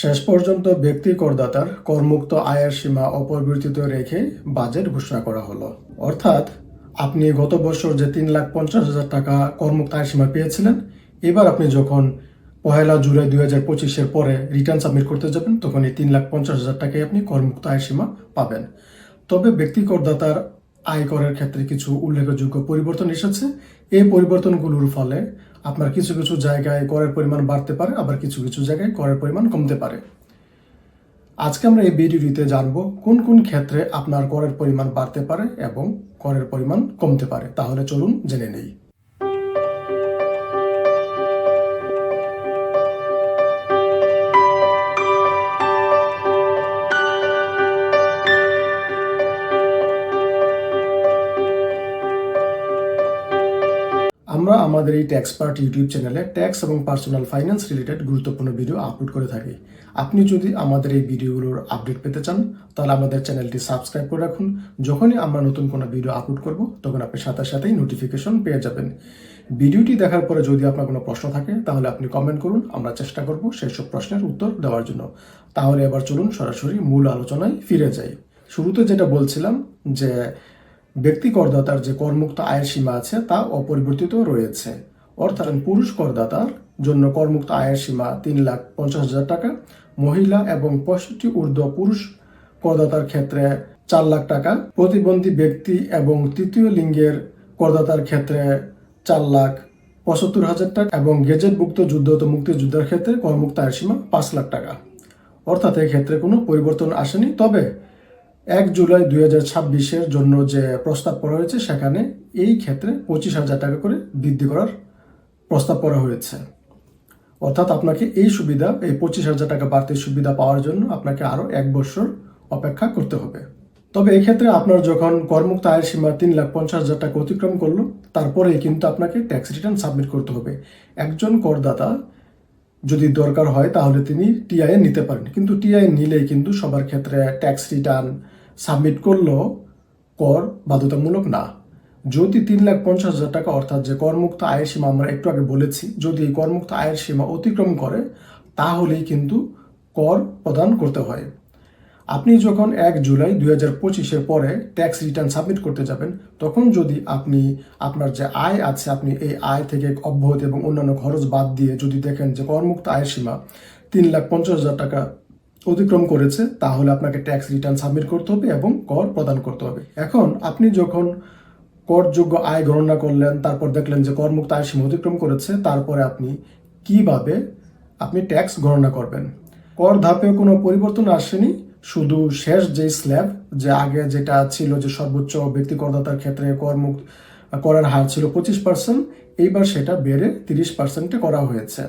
শেষ পর্যন্ত ব্যক্তি করদাতার করমুক্ত আয়ের সীমা অপরিবর্তিত রেখে বাজেট ঘোষণা করা হলো। অর্থাৎ, আপনি গত বছর যে তিন লাখ পঞ্চাশ হাজার টাকা করমুক্ত আয়ের সীমা পেয়েছিলেন, এবার আপনি যখন পহেলা জুলাই দুই হাজার পঁচিশের পরে রিটার্ন সাবমিট করতে যাবেন, তখন এই তিন লাখ পঞ্চাশ হাজার টাকায় আপনি করমুক্ত আয়ের সীমা পাবেন। তবে ব্যক্তি করদাতার আয়করের ক্ষেত্রে কিছু উল্লেখযোগ্য পরিবর্তন এসেছে। এই পরিবর্তনগুলোর ফলে আপনার কিছু কিছু জায়গায় করের পরিমাণ বাড়তে পারে, আবার কিছু কিছু জায়গায় করের পরিমাণ কমতে পারে। আজকে আমরা এই ভিডিওটিতে জানব কোন কোন ক্ষেত্রে আপনার করের পরিমাণ বাড়তে পারে এবং করের পরিমাণ কমতে পারে। তাহলে চলুন জেনে নেই। আমাদের এই ট্যাক্সপার্ট ইউটিউব চ্যানেলে ট্যাক্স এবং পার্সোনাল ফাইন্যান্স রিলেটেড গুরুত্বপূর্ণ ভিডিও আপলোড করে থাকি। আপনি যদি আমাদের এই ভিডিওগুলোর আপডেট পেতে চান, তাহলে আমাদের চ্যানেলটি সাবস্ক্রাইব করে রাখুন। যখনই আমরা নতুন কোনো ভিডিও আপলোড করব, তখন আপনি সাথে সাথেই নোটিফিকেশন পেয়ে যাবেন। ভিডিওটি দেখার পরে যদি আপনার কোনো প্রশ্ন থাকে, তাহলে আপনি কমেন্ট করুন, আমরা চেষ্টা করব সেই সব প্রশ্নের উত্তর দেওয়ার জন্য। তাহলে এবার চলুন সরাসরি মূল আলোচনায় ফিরে যাই। শুরুতে যেটা বলছিলাম যে ব্যক্তি করদাতার যে করমুক্ত আয়ের সীমা আছে তা অপরিবর্তিত রয়েছে। অর্থাৎ পুরুষ করদাতার জন্য করমুক্ত আয়ের সীমা তিন লাখ পঞ্চাশ হাজার টাকা, মহিলা এবং পঁয়ষট্টি ঊর্ধ্ব পুরুষ করদাতার ক্ষেত্রে চার লাখ টাকা, প্রতিবন্ধী ব্যক্তি এবং তৃতীয় লিঙ্গের করদাতার ক্ষেত্রে চার লাখ পঁচাত্তর হাজার টাকা এবং গেজেটভুক্ত যুদ্ধত মুক্তিযোদ্ধার ক্ষেত্রে করমুক্ত আয়ের সীমা পাঁচ লাখ টাকা। অর্থাৎ ক্ষেত্রে কোনো পরিবর্তন আসেনি, তবে এক জুলাই দুই হাজার ছাব্বিশের জন্য যে প্রস্তাব করা হয়েছে, সেখানে এই ক্ষেত্রে পঁচিশ হাজার টাকা করে বৃদ্ধি করার প্রস্তাব করা হয়েছে। অর্থাৎ আপনাকে এই সুবিধা, এই পঁচিশ হাজার টাকা বাড়তির সুবিধা পাওয়ার জন্য আপনাকে আরও এক বছর অপেক্ষা করতে হবে। তবে এক্ষেত্রে আপনার যখন করমুক্ত আয়ের সীমা তিন লাখ পঞ্চাশ হাজার টাকা অতিক্রম করল তারপরেই কিন্তু আপনাকে ট্যাক্স রিটার্ন সাবমিট করতে হবে। একজন করদাতা যদি দরকার হয়, তাহলে তিনি টিআই নিতে পারেন। কিন্তু টিআই নিলেই কিন্তু সবার ক্ষেত্রে ট্যাক্স রিটার্ন সাবমিট করলেও কর বাধ্যতামূলক না। যদি তিন লাখ পঞ্চাশ হাজার টাকা, অর্থাৎ যে করমুক্ত আয়ের সীমা আমরা একটু আগে বলেছি, যদি এই করমুক্ত আয়ের সীমা অতিক্রম করে, তাহলেই কিন্তু কর প্রদান করতে হয়। আপনি যখন এক জুলাই দুই হাজার পঁচিশের পরে ট্যাক্স রিটার্ন সাবমিট করতে যাবেন, তখন যদি আপনি আপনার যে আয় আছে, আপনি এই আয় থেকে অব্যাহতি এবং অন্যান্য খরচ বাদ দিয়ে যদি দেখেন যে করমুক্ত আয়ের সীমা তিন লাখ পঞ্চাশ হাজার টাকা অতিক্রম করেছে, তাহলে আপনাকে ট্যাক্স রিটার্ন সাবমিট করতে হবে এবং কর প্রদান করতে হবে। এখন আপনি যখন করযোগ্য আয় গণনা করলেন, তারপর দেখলেন যে করমুক্ত আয় সীমা অতিক্রম করেছে, তারপরে আপনি কীভাবে আপনি ট্যাক্স গণনা করবেন? কর ধাপে কোনো পরিবর্তন আসেনি, শুধু শেষ যে স্ল্যাব যে আগে যেটা ছিল যে সর্বোচ্চ ব্যক্তি করদাতার ক্ষেত্রে করমুক্ত, করার হার ছিল পঁচিশ পার্সেন্ট এইবার সেটা বেড়ে তিরিশ পার্সেন্টে করা হয়েছে।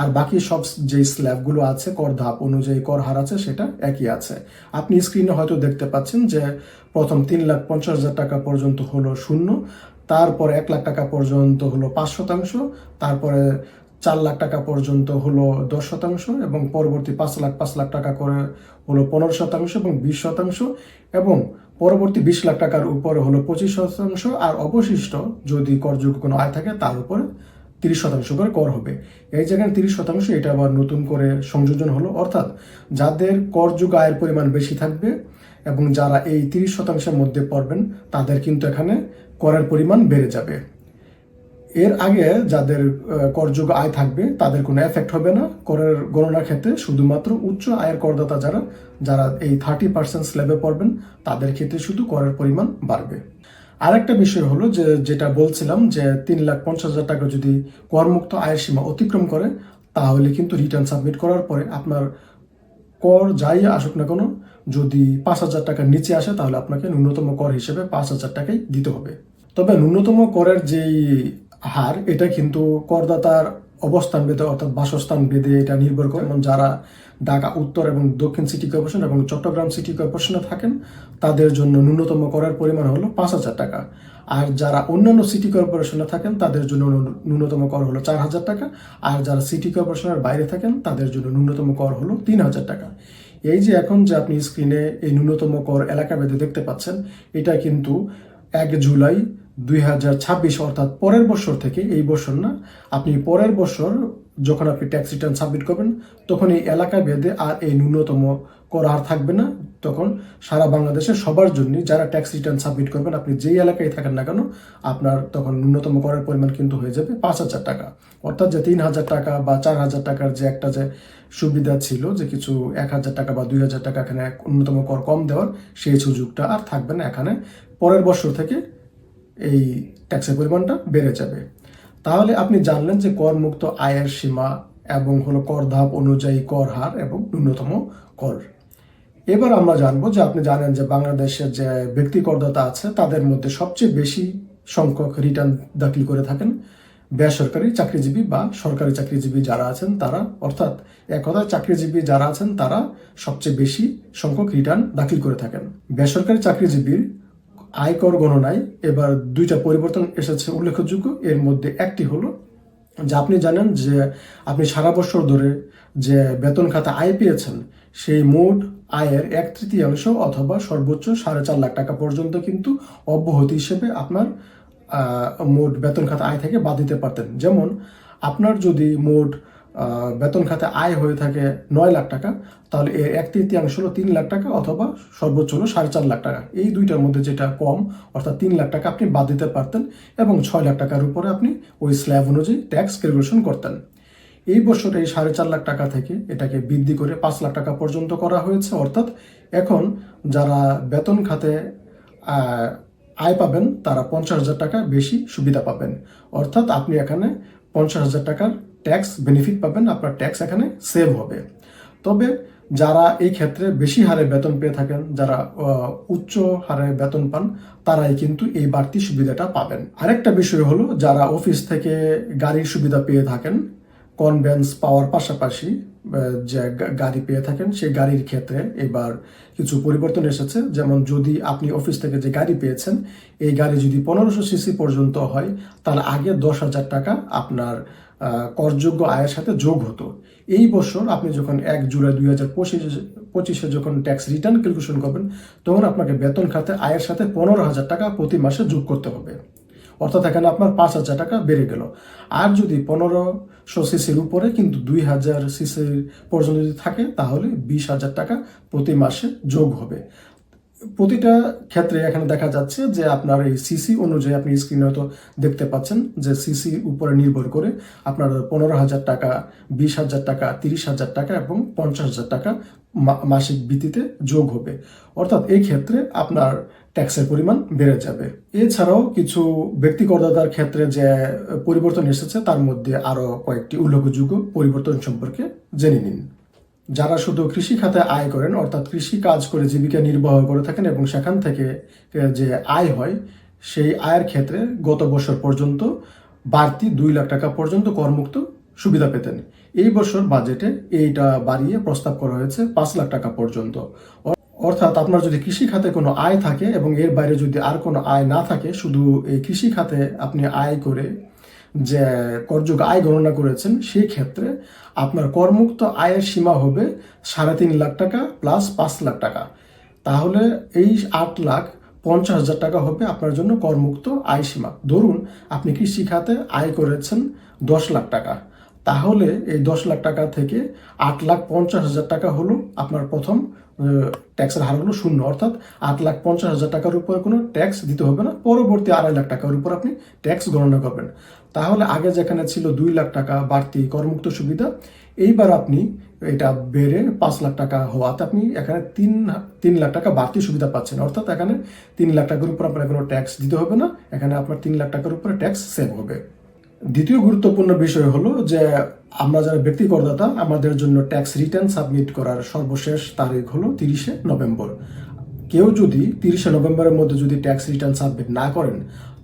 আর বাকি সব যে স্ল্যাবগুলো আছে, কর ধাপ অনুযায়ী কর হার আছে, সেটা একই আছে। আপনি স্ক্রিনে হয়তো দেখতে পাচ্ছেন যে প্রথম তিন লাখ পঞ্চাশ হাজার টাকা পর্যন্ত হলো শূন্য, তারপর এক লাখ টাকা পর্যন্ত হলো পাঁচ শতাংশ, তারপরে চার লাখ টাকা পর্যন্ত হলো দশ শতাংশ এবং পরবর্তী পাঁচ লাখ পাঁচ লাখ টাকা করে হলো পনেরো শতাংশ এবং বিশ শতাংশ এবং পরবর্তী বিশ লাখ টাকার উপরে হলো পঁচিশ শতাংশ আর অবশিষ্ট যদি করযোগ্য কোনো আয় থাকে তার উপরে তিরিশ শতাংশ করে কর হবে। এই জায়গায় তিরিশ শতাংশ এটা আবার নতুন করে সংযোজন হলো। অর্থাৎ যাদের করযোগ্য আয়ের পরিমাণ বেশি থাকবে এবং যারা এই তিরিশ শতাংশের মধ্যে পড়বেন তাদের কিন্তু এখানে করের পরিমাণ বেড়ে যাবে। এর আগে যাদের আহ, করযোগ্য আয় থাকবে তাদের কোনো এফেক্ট হবে না। করের গণনার ক্ষেত্রে শুধুমাত্র উচ্চ আয়ের করদাতা যারা যারা এই থার্টি পার্সেন্ট স্ল্যাবে পড়বেন তাদের ক্ষেত্রে শুধু করের পরিমাণ বাড়বে। আরেকটা বিষয় হলো যে যেটা বলছিলাম যে তিন লাখ পঞ্চাশ হাজার টাকা যদি করমুক্ত আয়ের সীমা অতিক্রম করে তাহলে কিন্তু রিটার্ন সাবমিট করার পরে আপনার কর যাই আসুক না কোনো যদি পাঁচ হাজার টাকার নিচে আসে তাহলে আপনাকে ন্যূনতম কর হিসেবে পাঁচ হাজার টাকাই দিতে হবে। তবে ন্যূনতম করের যেই হার, এটা কিন্তু করদাতার অবস্থান বেদে অর্থাৎ বাসস্থান বেদে এটা নির্ভর করে। এবং যারা ঢাকা, উত্তর এবং দক্ষিণ সিটি কর্পোরেশন এবং চট্টগ্রাম সিটি কর্পোরেশনে থাকেন, তাদের জন্য ন্যূনতম করের পরিমাণ হলো পাঁচ হাজার টাকা। আর যারা অন্যান্য সিটি কর্পোরেশনে থাকেন, তাদের জন্য ন্যূনতম কর হলো চার হাজার টাকা। আর যারা সিটি কর্পোরেশনের বাইরে থাকেন, তাদের জন্য ন্যূনতম কর হলো তিন হাজার টাকা। এই যে এখন যে আপনি স্ক্রিনে এই ন্যূনতম কর এলাকা ভেদে দেখতে পাচ্ছেন, এটা কিন্তু এক জুলাই দুই হাজার ছাব্বিশ অর্থাৎ পরের বছর থেকে এই বছর না, আপনি পরের বছর যখন আপনি ট্যাক্স রিটার্ন সাবমিট করবেন, তখন এই এলাকা ভেদে আর এই ন্যূনতম কর আর থাকবে না। তখন সারা বাংলাদেশে সবার জন্য যারা ট্যাক্স রিটার্ন সাবমিট করবেন, আপনি যেই এলাকায় থাকেন না কেন, আপনার তখন ন্যূনতম করের পরিমাণ কিন্তু হয়ে যাবে পাঁচ হাজার টাকা। অর্থাৎ যে তিন হাজার টাকা বা চার হাজার টাকার যে একটা যে সুবিধা ছিল যে কিছু এক হাজার টাকা বা দুই হাজার টাকা এখানে ন্যূনতম কর কম দেওয়ার, সেই সুযোগটা আর থাকবে না এখানে। পরের বছর থেকে এই ট্যাক্সের পরিমাণটা বেড়ে যাবে। তাহলে আপনি জানলেন যে করমুক্ত আয়ের সীমা এবং হলো কর ধাপ অনুযায়ী কর হার এবং ন্যূনতম কর। এবার আমরা জানব যে আপনি জানেন যে বাংলাদেশের যে ব্যক্তি করদাতা আছে, তাদের মধ্যে সবচেয়ে বেশি সংখ্যক রিটার্ন দাখিল করে থাকেন বেসরকারি চাকরিজীবী বা সরকারি চাকরিজীবী যারা আছেন তারা। অর্থাৎ এক চাকরিজীবী যারা আছেন তারা সবচেয়ে বেশি সংখ্যক রিটার্ন দাখিল করে থাকেন। বেসরকারি চাকরিজীবীর আয়কর গণনায় এবার দুইটা পরিবর্তন এসেছে উল্লেখযোগ্য। এর মধ্যে একটি হলো যে আপনি জানেন যে আপনি সারা বছর ধরে যে বেতন খাতা আয় পেয়েছেন, সেই মোট আয়ের এক তৃতীয়াংশ অথবা সর্বোচ্চ সাড়ে চার লাখ টাকা পর্যন্ত কিন্তু অব্যাহতি হিসেবে আপনার মোট বেতন খাতা আয় থেকে বাদ দিতে পারতেন। যেমন, আপনার যদি মোট বেতন খাতে আয় হয়ে থাকে নয় লাখ টাকা, তাহলে এর এক তৃতীয়াংশ হলো তিন লাখ টাকা অথবা সর্বোচ্চ হলো সাড়ে চার লাখ টাকা। এই দুইটার মধ্যে যেটা কম, অর্থাৎ তিন লাখ টাকা আপনি বাদ দিতে পারতেন এবং ছয় লাখ টাকার উপরে আপনি ওই স্ল্যাব অনুযায়ী ট্যাক্স ক্যালকুলেশন করতেন। এই বছর এই সাড়ে চার লাখ টাকা থেকে এটাকে বৃদ্ধি করে পাঁচ লাখ টাকা পর্যন্ত করা হয়েছে। অর্থাৎ এখন যারা বেতন খাতে আয় পাবেন, তারা পঞ্চাশ হাজার টাকা বেশি সুবিধা পাবেন। অর্থাৎ আপনি এখানে পঞ্চাশ হাজার টাকার ট্যাক্স বেনিফিট পাবেন, আপনার ট্যাক্স এখানে সেভ হবে। তবে যারা এই ক্ষেত্রে বেশি হারে বেতন পেয়ে থাকেন, যারা উচ্চ হারে বেতন পান, তারাই কিন্তু এই বাড়তি সুবিধাটা পাবেন। আরেকটা বিষয় হলো, যারা অফিস থেকে গাড়ির সুবিধা পেয়ে থাকেন কনভেন্স পাওয়ার পাশাপাশি যে গাড়ি পেয়ে থাকেন, সেই গাড়ির ক্ষেত্রে এবার কিছু পরিবর্তন এসেছে। যেমন যদি আপনি অফিস থেকে যে গাড়ি পেয়েছেন, এই গাড়ি যদি পনেরোশো সিসি পর্যন্ত হয় তাহলে আগে দশ হাজার টাকা আপনার করযোগ্য আয়ের সাথে যোগ হতো। এই বছর আপনি যখন এক জুলাই দুই হাজার পঁচিশে পঁচিশে যখন ট্যাক্স রিটার্ন ক্যালকুলেশন করবেন, তখন আপনাকে বেতন খাতে আয়ের সাথে পনেরো হাজার টাকা প্রতি মাসে যোগ করতে হবে। অর্থাৎ এখানে আপনার পাঁচ হাজার টাকা বেড়ে গেল। আর যদি পনেরোশো সিসির উপরে কিন্তু দুই হাজার সিসির পর্যন্ত যদি থাকে, তাহলে বিশ হাজার টাকা প্রতি মাসে যোগ হবে। প্রতিটা ক্ষেত্রে এখানে দেখা যাচ্ছে যে আপনার এই সিসি অনুযায়ী আপনি স্ক্রিনে হয়তো দেখতে পাচ্ছেন যে সিসি উপরে নির্ভর করে আপনার পনেরো হাজার টাকা, বিশ হাজার টাকা, তিরিশ হাজার টাকা এবং পঞ্চাশ হাজার টাকা মাসিক ভিত্তিতে যোগ হবে। অর্থাৎ এই ক্ষেত্রে আপনার ট্যাক্সের পরিমাণ বেড়ে যাবে। এছাড়াও কিছু ব্যক্তি করদাতার ক্ষেত্রে যে পরিবর্তন এসেছে তার মধ্যে আরও কয়েকটি উল্লেখযোগ্য পরিবর্তন সম্পর্কে জেনে নিন। যারা শুধু কৃষি খাতে আয় করেন, অর্থাৎ কৃষি কাজ করে জীবিকা নির্বাহ করে থাকেন এবং সেখান থেকে যে আয় হয়, সেই আয়ের ক্ষেত্রে গত বছর পর্যন্ত বাড়তি দুই লাখ টাকা পর্যন্ত করমুক্ত সুবিধা পেতেন। এই বছর বাজেটে এইটা বাড়িয়ে প্রস্তাব করা হয়েছে পাঁচ লাখ টাকা পর্যন্ত। অর্থাৎ আপনার যদি কৃষি খাতে কোনো আয় থাকে এবং এর বাইরে যদি আর কোনো আয় না থাকে, শুধু এই কৃষি খাতে আপনি আয় করে যে করযোগ আয় গণনা করেছেন, সেই ক্ষেত্রে আপনার করমুক্ত আয়ের সীমা হবে সাড়ে তিন লাখ টাকা প্লাস পাঁচ লাখ টাকা। তাহলে এই আট লাখ পঞ্চাশ হাজার টাকা হবে আপনার জন্য করমুক্ত আয় সীমা। ধরুন, আপনি কৃষি খাতে আয় করেছেন দশ লাখ টাকা। তাহলে এই দশ লাখ টাকা থেকে আট লাখ পঞ্চাশ হাজার টাকা হলো আপনার প্রথম ট্যাক্সের হার হলো শূন্য। অর্থাৎ আট লাখ পঞ্চাশ হাজার টাকার উপরে কোনো ট্যাক্স দিতে হবে না। পরবর্তী আড়াই লাখ টাকার উপর আপনি ট্যাক্স গণনা করবেন। তাহলে আগে যেখানে ছিল দুই লাখ টাকা বাড়তি করমুক্ত সুবিধা, এইবার আপনি এটা বেড়ে পাঁচ লাখ টাকা হওয়াতে আপনি এখানে তিন তিন লাখ টাকা বাড়তি সুবিধা পাচ্ছেন। অর্থাৎ এখানে তিন লাখ টাকার উপর আপনার কোনো ট্যাক্স দিতে হবে না। এখানে আপনার তিন লাখ টাকার উপরে ট্যাক্স সেভ হবে। দ্বিতীয় গুরুত্বপূর্ণ বিষয় হলো যে আমরা যারা ব্যক্তি করদাতা, আমাদের জন্য ট্যাক্স রিটার্ন সাবমিট করার সর্বশেষ তারিখ হলো তিরিশে নভেম্বর। কেউ যদি তিরিশে নভেম্বরের মধ্যে যদি ট্যাক্স রিটার্ন সাবমিট না করেন,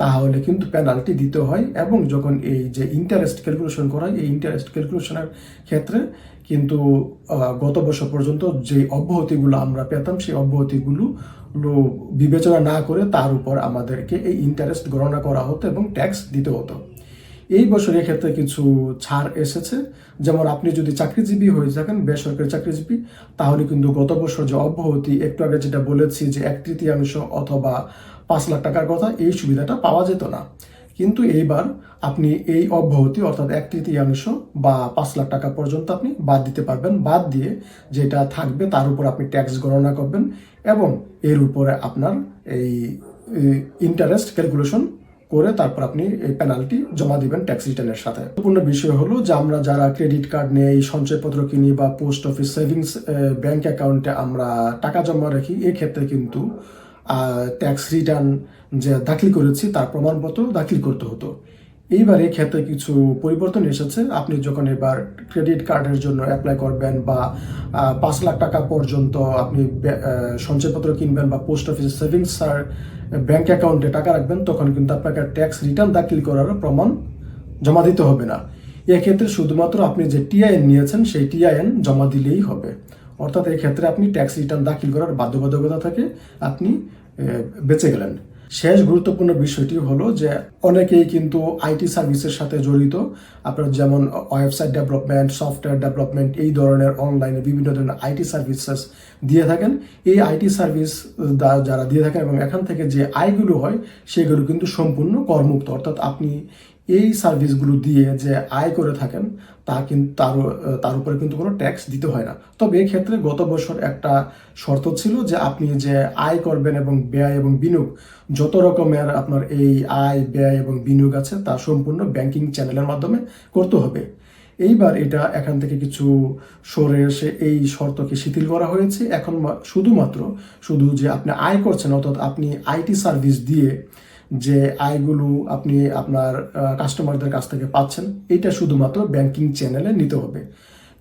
তাহলে কিন্তু পেনাল্টি দিতে হয় এবং যখন এই যে ইন্টারেস্ট ক্যালকুলেশন করা হয়, এই ইন্টারেস্ট ক্যালকুলেশনের ক্ষেত্রে কিন্তু গত বছর পর্যন্ত যে অব্যাহতিগুলো আমরা পেতাম, সেই অব্যাহতিগুলো বিবেচনা না করে তার উপর আমাদেরকে এই ইন্টারেস্ট গণনা করা হতো এবং ট্যাক্স দিতে হতো। এই বছর এক্ষেত্রে কিছু ছাড় এসেছে। যেমন আপনি যদি চাকরিজীবী হয়ে থাকেন, বেসরকারি চাকরিজীবী, তাহলে কিন্তু গত বছর যে অব্যাহতি, একটু আগে যেটা বলেছি যে এক তৃতীয়াংশ অথবা পাঁচ লাখ টাকার কথা, এই সুবিধাটা পাওয়া যেত না। কিন্তু এইবার আপনি এই অব্যাহতি, অর্থাৎ এক তৃতীয়াংশ বা পাঁচ লাখ টাকা পর্যন্ত আপনি বাদ দিতে পারবেন। বাদ দিয়ে যেটা থাকবে, তার উপর আপনি ট্যাক্স গণনা করবেন এবং এর উপরে আপনার এই ইন্টারেস্ট ক্যালকুলেশন করে তারপর আপনি এই পেনাল্টি জমা দিবেন ট্যাক্স রিটার্নের সাথে। গুরুত্বপূর্ণ বিষয় হলো যে আমরা যারা ক্রেডিট কার্ড নেই সঞ্চয়পত্র কিনি বা পোস্ট অফিস সেভিংস ব্যাংক অ্যাকাউন্টে আমরা টাকা জমা রাখি, এক্ষেত্রে কিন্তু ট্যাক্স রিটার্ন যে দাখিল করেছি তার প্রমাণপত্র দাখিল করতে হতো। এইবার এই ক্ষেত্রে কিছু পরিবর্তন এসেছে। আপনি যখন এবার ক্রেডিট কার্ডের জন্য অ্যাপ্লাই করবেন বা পাঁচ লাখ টাকা পর্যন্ত আপনি সঞ্চয়পত্র কিনবেন বা পোস্ট অফিস সেভিংস আর ব্যাংক অ্যাকাউন্টে টাকা রাখবেন, তখন কিন্তু আপনাকে ট্যাক্স রিটার্ন দাখিল করার প্রমাণ জমা দিতে হবে না। এক্ষেত্রে শুধুমাত্র আপনি যে টিআইএন নিয়েছেন, সেই টিআইএন জমা দিলেই হবে। অর্থাৎ এক্ষেত্রে আপনি ট্যাক্স রিটার্ন দাখিল করার বাধ্যবাধকতা থেকে, আপনি বেঁচে গেলেন। শেষ গুরুত্বপূর্ণ বিষয়টি হলো যে অনেকেই কিন্তু আইটি সার্ভিসের সাথে জড়িত। আপনার যেমন ওয়েবসাইট ডেভেলপমেন্ট, সফটওয়্যার ডেভেলপমেন্ট এই ধরনের অনলাইনে বিভিন্ন ধরনের আইটি সার্ভিসেস দিয়ে থাকেন। এই আইটি সার্ভিস যারা দিয়ে থাকেন এবং এখান থেকে যে আয়গুলো হয়, সেগুলো কিন্তু সম্পূর্ণ করমুক্ত অর্থাৎ আপনি এই সার্ভিসগুলো দিয়ে যে আয় করে থাকেন, তা কিন্তু তার তার উপরে কিন্তু কোনো ট্যাক্স দিতে হয় না। তবে ক্ষেত্রে গত বছর একটা শর্ত ছিল যে আপনি যে আয় করবেন এবং ব্যয় এবং বিনিয়োগ, যত রকমের আপনার এই আয়, ব্যয় এবং বিনিয়োগ আছে, তা সম্পূর্ণ ব্যাংকিং চ্যানেলের মাধ্যমে করতে হবে। এইবার এটা এখান থেকে কিছু সরে এসে এই শর্তকে শিথিল করা হয়েছে। এখন শুধুমাত্র শুধু যে আপনি আয় করছেন, অর্থাৎ আপনি আইটি সার্ভিস দিয়ে যে আয়গুলো আপনি আপনার কাস্টমারদের কাছ থেকে পাচ্ছেন, এটা শুধুমাত্র ব্যাংকিং চ্যানেলে নিতে হবে।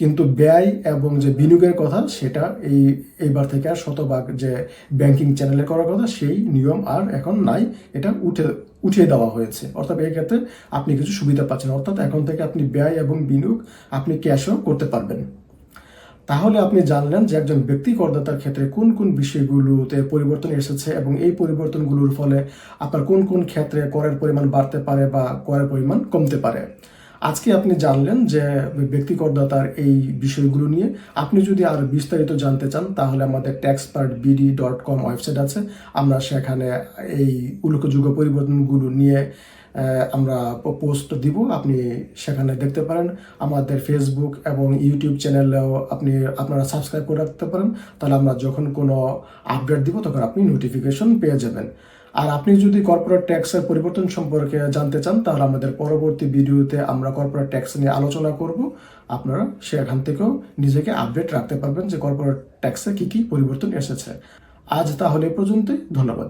কিন্তু ব্যয় এবং যে বিনিয়োগের কথা, সেটা এই এইবার থেকে আর শতভাগ যে ব্যাংকিং চ্যানেলে করার কথা, সেই নিয়ম আর এখন নাই। এটা উঠে, উঠিয়ে দেওয়া হয়েছে। অর্থাৎ এই ক্ষেত্রে আপনি কিছু সুবিধা পাচ্ছেন। অর্থাৎ এখন থেকে আপনি ব্যয় এবং বিনিয়োগ আপনি ক্যাশও করতে পারবেন। তাহলে আপনি জানলেন যে একজন ব্যক্তি করদাতার ক্ষেত্রে কোন কোন বিষয়গুলোতে পরিবর্তন এসেছে এবং এই পরিবর্তনগুলোর ফলে আপনার কোন কোন ক্ষেত্রে করের পরিমাণ বাড়তে পারে বা করের পরিমাণ কমতে পারে। আজকে আপনি জানলেন যে ব্যক্তি করদাতার এই বিষয়গুলো নিয়ে। আপনি যদি আর বিস্তারিত জানতে চান, তাহলে আমাদের Taxpert BD dot com website আছে। আমরা সেখানে এই উল্লেখযোগ্য পরিবর্তনগুলো নিয়ে আমরা পোস্ট দিব। আপনি সেখানে দেখতে পারেন। আমাদের ফেসবুক এবং ইউটিউব চ্যানেলেও আপনি, আপনারা সাবস্ক্রাইব করে রাখতে পারেন। তাহলে আমরা যখন কোনো আপডেট দিব, তখন আপনি নোটিফিকেশন পেয়ে যাবেন। আর আপনি যদি কর্পোরেট ট্যাক্সের পরিবর্তন সম্পর্কে জানতে চান, তাহলে আমাদের পরবর্তী ভিডিওতে আমরা কর্পোরেট ট্যাক্স নিয়ে আলোচনা করব। আপনারা সেখান থেকেও নিজেকে আপডেট রাখতে পারবেন যে কর্পোরেট ট্যাক্সে কী কী পরিবর্তন এসেছে। আজ তাহলে পর্যন্তই। ধন্যবাদ।